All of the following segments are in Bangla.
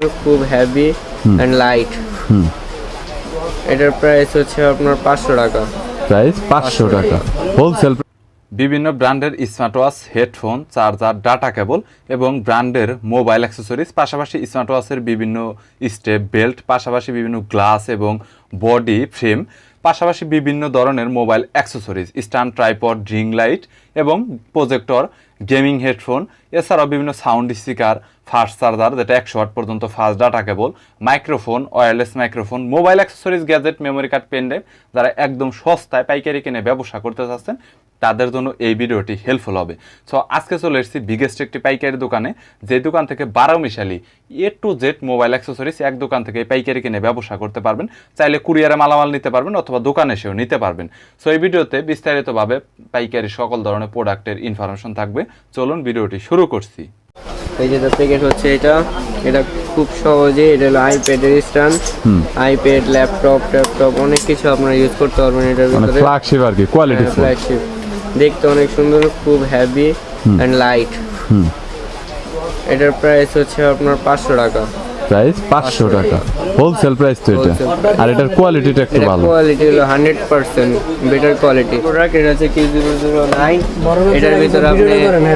খুব হেভি অ্যান্ড লাইট এটার প্রাইস হচ্ছে আপনার পাঁচশো টাকা। প্রাইস পাঁচশো টাকা। হোলসেল বিভিন্ন ব্র্যান্ডের smart watch headphone charger data cable এবং ব্র্যান্ডের মোবাইল অ্যাক্সেসরিজ পাশাপাশি স্মার্ট ওয়াচের বিভিন্ন স্টেপ বেল্ট পাশাপাশি বিভিন্ন গ্লাস এবং বডি ফ্রেম পাশাপাশি বিভিন্ন ধরনের মোবাইল অ্যাক্সেসরিজ স্ট্যান্ড ট্রাইপড ড্রিং লাইট এবং প্রজেক্টর, গেমিং হেডফোন, এছাড়াও বিভিন্ন সাউন্ড স্পিকার, ফাস্ট চার্জার যেটা একশো ওয়াট পর্যন্ত fast data cable, microphone, wireless microphone, mobile accessories, gadget, memory card pen drive যারা একদম সস্তায় পাইকারি কিনে ব্যবসা করতে চাচ্ছেন, তাদের জন্য এই ভিডিওটি হেল্পফুল হবে। সো আজকে চলে এসেছি বিগেস্ট একটি পাইকারি দোকানে, যে দোকান থেকে বারো মিশালি A to Z mobile accessories এক দোকান থেকে পাইকারি কিনে ব্যবসা করতে পারবেন। চাইলে কুরিয়ারে মালামাল নিতে পারবেন অথবা দোকানে এসেও নিতে পারবেন। সো এই ভিডিওতে বিস্তারিতভাবে পাইকারি সকল ধরনের প্রোডাক্টের ইনফরমেশন থাকবে। চলুন ভিডিওটি শুরু করছি। এই যে প্যাকেট হচ্ছে এটা। এটা খুব সহজে এটা হলো আইপ্যাডের স্ট্যান্ড আইপ্যাড ল্যাপটপ ট্যাপটপ অনেক কিছু আপনারা ইউজ করতে পারবেন এটার মানে ভিতরে। ফ্ল্যাগশিপ আর কি কোয়ালিটি ফ্ল্যাগশিপ দেখতে অনেক সুন্দর খুব হ্যাভি অ্যান্ড লাইট হুম। এটার প্রাইস হচ্ছে আপনার পাঁচশো টাকা। প্রাইস পাঁচশো টাকা। হোলসেল প্রাইস তো এটা। আর এটার কোয়ালিটিটা একটু ভালো। কোয়ালিটি হলো hundred percent better quality product এটা হচ্ছে কি জিরো জিরো নাইন এটার ভিতরে আপনি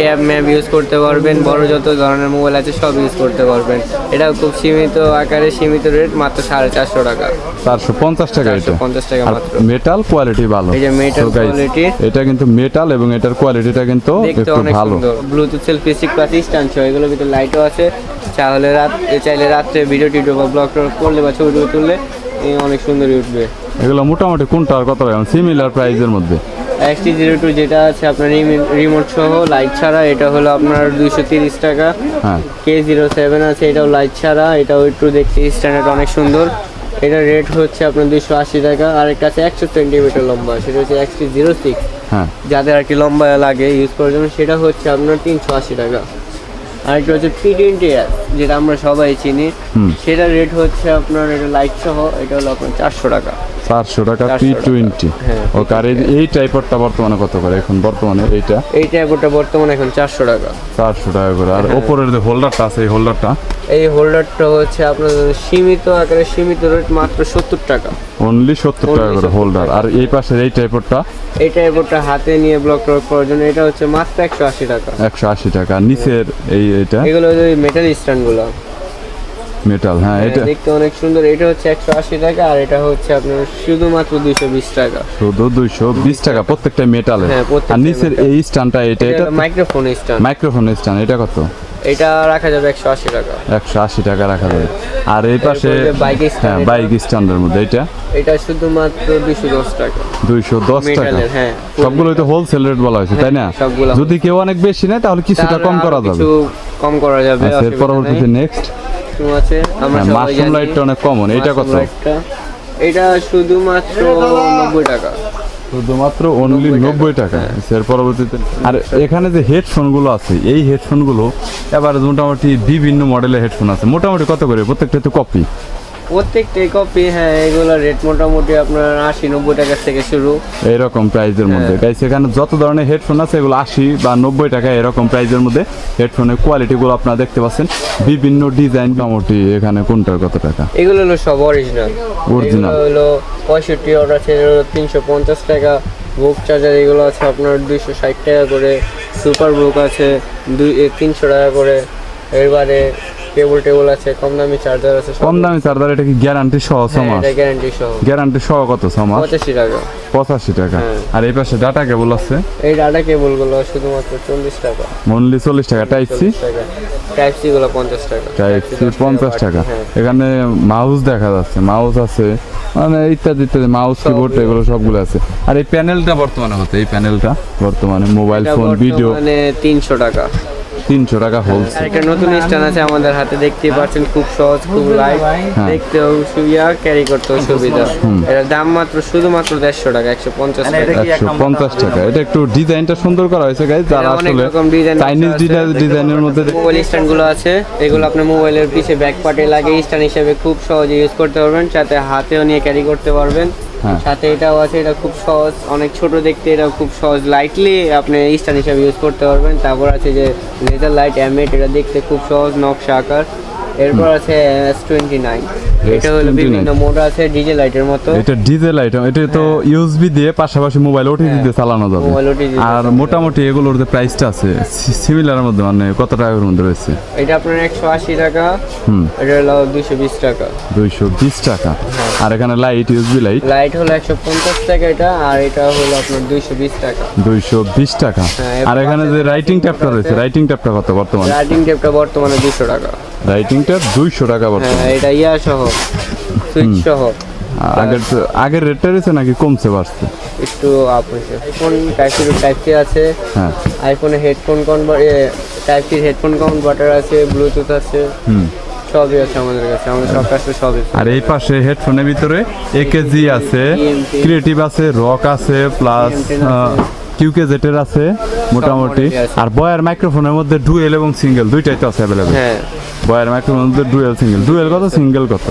ট্যাব ম্যাপ ইউজ করতে পারবেন। বড় যত ধরনের মোবাইল আছে সব ইউজ করতে পারবেন। এটা খুব সীমিত আকারে সীমিত রেট মাত্র সাড়ে চারশো টাকা। চারশো পঞ্চাশ টাকা এটা। পঞ্চাশ টাকা মাত্র। মেটাল কোয়ালিটি ভালো। এই যে guys, quality। এটা কিন্তু মেটাল এবং এটার কোয়ালিটিটা কিন্তু একটু ভালো। সুন্দর। Bluetooth selfie stick plus stand ছিল এগুলোর ভিতরে লাইটও আছে। চাইলে রাত চাইলে রাত্রে ভিডিও টিডিও বা ব্লগ করলে বা ছবি টবি তুললে অনেক সুন্দর উঠবে। এগুলো মোটামুটি কোনটা আর কত সিমিলার প্রাইসের মধ্যে। এক্সটি জিরো টু যেটা আছে আপনার রিমোট সহ লাইট ছাড়া এটা হলো আপনার দুইশো তিরিশ টাকা। কে জিরো সেভেন আছে এটাও লাইট ছাড়া এটাও একটু দেখতে স্ট্যান্ডার্ড অনেক সুন্দর। এটার রেট হচ্ছে আপনার দুইশো আশি টাকা আর এর কাছে একশো সেন্টিমিটার লম্বা সেটা হচ্ছে এক্সটি জিরো সিক্স যাদের আর কি লম্বা লাগে ইউজ করার জন্য সেটা হচ্ছে আপনার তিনশো আশি টাকা। আর একটা হচ্ছে পি টোয়েন্টি যেটা আমরা সবাই চিনি। সেটা রেট হচ্ছে আপনার এটা লাইট সহ এটা হলো আপনার চারশো টাকা। চারশো টাকা 400 পি টোয়েন্টি ও ওকে আর এই- টাইপেরটা বর্তমানে কত করে এখন? বর্তমানে এইটা? এই ট্যাবটা বর্তমানে এখন চারশো টাকা। চারশো টাকা করে। আর হ্যাঁ। ওপরের যে হোল্ডারটা আছে এই হোল্ডারটা এই হোল্ডারটা হচ্ছে আপনার সীমিত আকারে সীমিত রেট মাত্র সত্তর টাকা। অনলি সত্তর টাকা করে হোল্ডার। আর এই পাশের এই টাইপেরটা এই টাইপটা হাতে নিয়ে ব্লক করার জন্য এটা হচ্ছে মাত্র একশো আশি টাকা। একশো আশি টাকা। নিচের এই এটা? এগুলো হচ্ছে মেটাল স্ট্যান্ডগুলো মেটাল হ্যাঁ এটা। দেখতে অনেক সুন্দর। এটা হচ্ছে একশো আশি টাকা আর এটা হচ্ছে আপনার শুধুমাত্র দুইশো বিশ টাকা। শুধু দুইশো বিশ টাকা প্রত্যেকটা মেটালের হ্যাঁ, আর নিচের এই স্ট্যান্ডটা এটা এটা মাইক্রোফোন স্ট্যান্ড মাইক্রোফোন স্ট্যান্ড এটা কত? এটা রাখা যাবে একশো আশি টাকা। একশো আশি টাকা রাখা যাবে। আর এই পাশে হ্যাঁ বাইক স্ট্যান্ডের মধ্যে এটা এটা শুধুমাত্র দুইশো দশ টাকা। দুইশো দশ টাকা? হ্যাঁ। সবগুলো তো হোলসেল রেট বলা হয়েছে তাই না? হ্যাঁ, সবগুলো। যদি কেউ অনেক বেশি নেয় তাহলে কিছুটা কম করা যাবে। কিছু কম করা যাবে এর পরবর্তীতে নেক্সট আছে আমরা মাশরুম লাইটটা অনেক কমন এটা কত। এটা শুধুমাত্র নব্বই টাকা। শুধুমাত্র অনলি নব্বই টাকা। এর পরবর্তীতে আর এখানে যে হেডফোনগুলো আছে এই হেডফোনগুলো এবার মোটামুটি বিভিন্ন মডেলের হেডফোন আছে। মোটামুটি কত করে? প্রত্যেকটা তো কপি প্রত্যেকটাই কপি হ্যাঁ এগুলো রেট মোটামুটি আপনার আশি নব্বই টাকা থেকে শুরু। এইরকম প্রাইজের মধ্যে। হ্যাঁ। গাইস এখানে যত ধরনের হেডফোন আছে এগুলো আশি বা নব্বই টাকা এরকম প্রাইজের মধ্যে হেডফোনের কোয়ালিটিগুলো আপনারা দেখতে পাচ্ছেন। বিভিন্ন ডিজাইন মোটামুটি এখানে কোনটার কত টাকা? এগুলো হলো সব অরিজিনাল Original। হলো পঁয়ষট্টি অর্ডার আছে তিনশো পঞ্চাশ টাকা। বুক চার্জার এগুলো আছে আপনার দুইশো ষাট টাকা করে। সুপার বুক আছে দুই তিনশো টাকা করে। এবারে কেবল টেবল আছে কম দামি চার্জার আছে কম দামি চার্জার এটা কি গ্যারান্টি সহ হ্যাঁ, এটা গ্যারান্টি সহ। গ্যারান্টি সহ কত ছমাস পঁচাশি টাকা। পঁচাশি টাকা। হ্যাঁ। আর এই পাশে ডাটা কেবল আছে? এই ডাটা কেবলগুলো শুধুমাত্র চল্লিশ টাকা। অনলি চল্লিশ টাকা। টাইপ সি টাইপ সি গুলো পঞ্চাশ টাকা। টাইপ সি পঞ্চাশ টাকা। এখানে মাউস দেখা যাচ্ছে। মাউস আছে মানে ইত্যাদি ইত্যাদি মাউস কিবোর্ড এগুলো। সবগুলো আছে। আর এই প্যানেলটা বর্তমানে হচ্ছে এই প্যানেলটা বর্তমানে মোবাইল ফোন ভিডিও বর্তমানে তিনশো টাকা। তিনশো টাকা হোলসেল একটা নতুন স্ট্যান্ড আছে আমাদের হাতে দেখতেই পাচ্ছেন খুব সহজ খুব লাইট হ্যাঁ। দেখতেও সুবিধা ক্যারি করতেও সুবিধা। এটার দাম মাত্র শুধুমাত্র দেড়শো টাকা একশো পঞ্চাশ টাকা। একশো পঞ্চাশ টাকা। এটা একটু ডিজাইনটা সুন্দর করা হয়েছে গাইজ যারা আসলে ডিজাইন চাইনিজ ডিজাইনের মধ্যে মোবাইল স্ট্যান্ডগুলো আছে এগুলো আপনার মোবাইলের পিছে ব্যাক পার্টে লাগে স্ট্যান্ড হিসেবে খুব সহজে ইউজ করতে পারবেন সাথে হাতেও নিয়ে ক্যারি করতে পারবেন। সাথে এটাও আছে, এটা খুব সহজ। অনেক ছোট দেখতে এটা খুব সহজ। লাইটলি আপনি স্টান হিসাবে ইউজ করতে পারবেন। তারপর আছে যে লেজার লাইট অ্যামেট এটা দেখতে খুব সহজ নকশা আকার। এরপর আছে এস টোয়েন্টি নাইন এটা হলো বিভিন্ন মোড আছে ডিজে লাইটের মতো। এটা ডিজেল আইটেম এটা তো ইউএসবি দিয়ে পাশাপাশি মোবাইল ওটিজি দিয়ে চালানো যাবে। আর মোটামুটি এগুলোর যে প্রাইসটা আছে সিমিলার মধ্যে মানে কত টাকার মধ্যে রয়েছে? এটা আপনার একশো আশি টাকা। হুম। এটা হলো বিশ টাকা। দুইশো বিশ টাকা। আর এখানে লাইট ইউএসবি লাইট লাইট হলো একশো পঞ্চাশ টাকা এটা আর এটা হলো আপনার দুইশো বিশ টাকা। দুইশো বিশ টাকা। হ্যাঁ, আর এখানে যে রাইটিং ট্যাবটা রয়েছে রাইটিং ট্যাবটা কত বর্তমানে? রাইটিং টেপটা বর্তমানে দুশো টাকা। রাইটিং ট্যাব দুইশো টাকা বর্তমানে হ্যাঁ এটা ইয়া সহ সুইচ সহ। আগের আগের রেটটা রয়েছে নাকি কমছে বাড়ছে? একটু আপ হয়েছে। IPhone type C type C আছে। হ্যাঁ। আইফোনে headphone converter type C headphone converter আছে ব্লুটুথ আছে। হুম। সবই আছে আমাদের কাছে। আমাদের সব কাছে সবই আর এই পাশে হেডফোনের ভিতরে একেজি আছে EMT ক্রিয়েটিভ আছে রক আছে প্লাস আছে। কিউকে জেটের আছে মোটামুটি। আর বয়ার মাইক্রোফোনের মধ্যে ডুয়েল এবং সিঙ্গেল দুইটাই তো আছে অ্যাভেলেবেল হ্যাঁ। বয়ার মাইক্রোফোনের মধ্যে ডুয়েল সিঙ্গেল ডুয়েল কত সিঙ্গেল কত?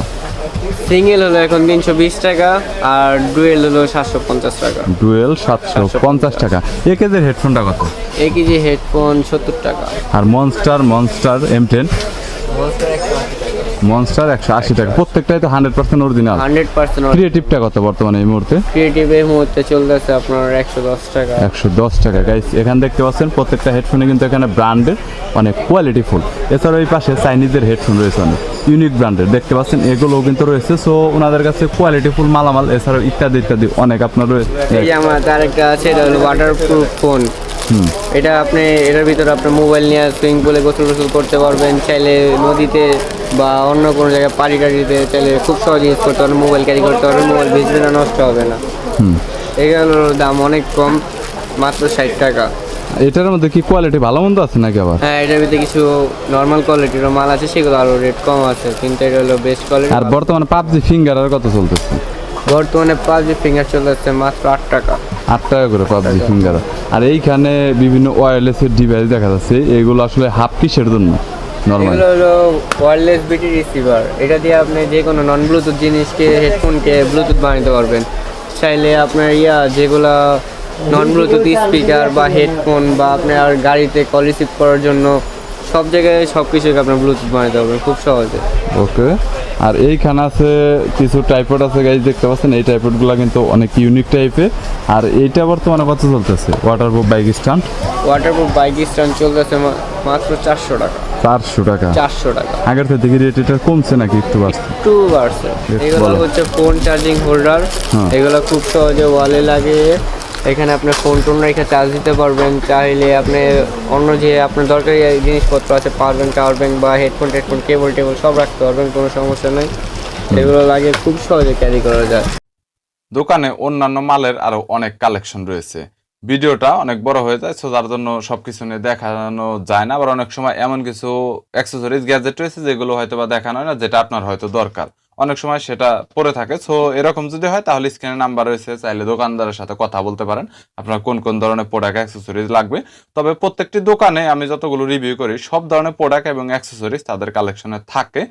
সিঙ্গেল হলো এখন তিনশো বিশ টাকা আর ডুয়েল হলো সাতশো পঞ্চাশ টাকা। ডুয়েল সাতশো পঞ্চাশ টাকা। একেজের হেডফোনটা কত? এক কেজি হেডফোন সত্তর টাকা। আর monster monster M ten monster একশো আশি টাকা। প্রত্যেকটাই তো hundred percent original hundred percent ক্রিয়েটিভটা কত বর্তমানে এই মুহূর্তে? ক্রিয়েটিভ এই মুহূর্তে চলতেছে আপনার একশো দশ টাকা। একশো দশ টাকা। গাইস এখানে দেখতে পাচ্ছেন প্রত্যেকটা হেডফোনে কিন্তু এখানে ব্র্যান্ডের অনেক কোয়ালিটি ফুল এছাড়াও এই পাশে চাইনিজের হেডফোন রয়েছে অনেক ইউনিক ব্র্যান্ডের দেখতে পাচ্ছেন এগুলোও কিন্তু রয়েছে। সো ওনাদের কাছে কোয়ালিটি ফুল মালামাল এছাড়াও ইত্যাদি ইত্যাদি অনেক আপনার রয়েছে। এই আমার আরেকটা আছে এটা হলো ওয়াটার প্রুফ ফোন এটা আপনি এটার ভিতরে আপনার মোবাইল নিয়ে সুইমিং পুলে গোসল গোসল করতে পারবেন চাইলে নদীতে বা অন্য কোনো জায়গায় পাড়ি টাড়িতে চাইলে খুব সহজে ইউজ করতে পারবেন মোবাইল ক্যারি করতে পারবেন মোবাইল ভিজবে না নষ্ট হবে না। এগুলোর দাম অনেক কম মাত্র ষাট টাকা। এটার মধ্যে কি কোয়ালিটি ভালো মন্দ আছে নাকি আবার? হ্যাঁ এটার ভিতরে কিছু নর্মাল কোয়ালিটিরও মাল আছে সেগুলো আরও রেট কম আছে কিন্তু এটা হলো বেস্ট কোয়ালিটি আর বর্তমানে পাবজি ফিঙ্গার আর কত চলতেছে? বর্তমানে পাঁচ ফিঙ্গার চলে যাচ্ছে মাত্র আট টাকা। আট টাকা করে পাবজি ফিঙ্গার আর এইখানে বিভিন্ন ওয়্যারলেসের ডিভাইস দেখা যাচ্ছে এগুলো আসলে হাফ কিসের জন্য? নর্মাল হলো ওয়্যারলেস বিটি রিসিভার এটা দিয়ে আপনি যে কোনো নন ব্লুটুথ জিনিসকে হেডফোনকে ব্লুটুথ বানাতে পারবেন। চাইলে আপনার ইয়া যেগুলা নন ব্লুটুথ স্পিকার বা হেডফোন বা আপনার গাড়িতে কল রিসিভ করার জন্য সব জায়গায় সব কিছুকে আপনার ব্লুটুথ বানাতে পারবেন খুব সহজে। ওকে আর এইখানে আছে কিছু টাইপড আছে গাইজ দেখতে পাচ্ছেন এই টাইপডগুলো কিন্তু অনেক ইউনিক টাইপের আর এইটা বর্তমানে কত চলতেছে? Waterproof bike stand waterproof bike stand চলতেছে মাত্র চারশো টাকা। চারশো টাকা? চারশো টাকা। আগের থেকে রেট এটা কমছে নাকি একটু বাড়ছে? একটু বাড়ছে। এগুলো হচ্ছে ফোন চার্জিং হোল্ডার। এগুলো খুব সহজে ওয়ালে লাগে এখানে আপনি ফোন টোন রেখে চার্জ দিতে পারবেন, চাইলে আপনি অন্য যে আপনার দরকারি জিনিসপত্র আছে পাওয়ার ব্যাংক টাওয়ার ব্যাংক বা হেডফোন টেডফোন কেবল টেবল সব রাখতে পারবেন, কোনো সমস্যা নেই। এগুলো লাগে খুব সহজে ক্যারি করা যায়। দোকানে অন্যান্য মালের আরও অনেক কালেকশন রয়েছে। ভিডিওটা অনেক বড় হয়ে যায় সো যার জন্য সবকিছু নিয়ে দেখানো যায় না। আবার অনেক সময় এমন কিছু অ্যাক্সেসরিজ গ্যাজেট রয়েছে যেগুলো হয়তো বা দেখানো হয় না, যেটা আপনার হয়তো দরকার। অনেক সময় সেটা পরে থাকে। সো এরকম যদি হয়, তাহলে স্ক্রিনে নাম্বার রয়েছে, চাইলে দোকানদারের সাথে কথা বলতে পারেন। আপনার কোন কোন ধরনের প্রোডাক্ট অ্যাক্সেসরিজ লাগবে। তবে প্রত্যেকটি দোকানে আমি যতগুলো রিভিউ করি, সব ধরনের প্রোডাক্ট এবং অ্যাক্সেসরিজ তাদের কালেকশনে থাকে।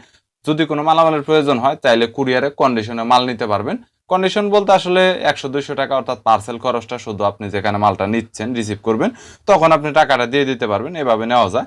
যদি কোনো মালামালের প্রয়োজন হয় তাইলে কুরিয়ারে কন্ডিশনে মাল নিতে পারবেন। কন্ডিশন বলতে আসলে একশো, দুইশো টাকা অর্থাৎ পার্সেল খরচটা শুধু আপনি যেখানে মালটা নিচ্ছেন রিসিভ করবেন, তখন আপনি টাকাটা দিয়ে দিতে পারবেন, এভাবে নেওয়া যায়।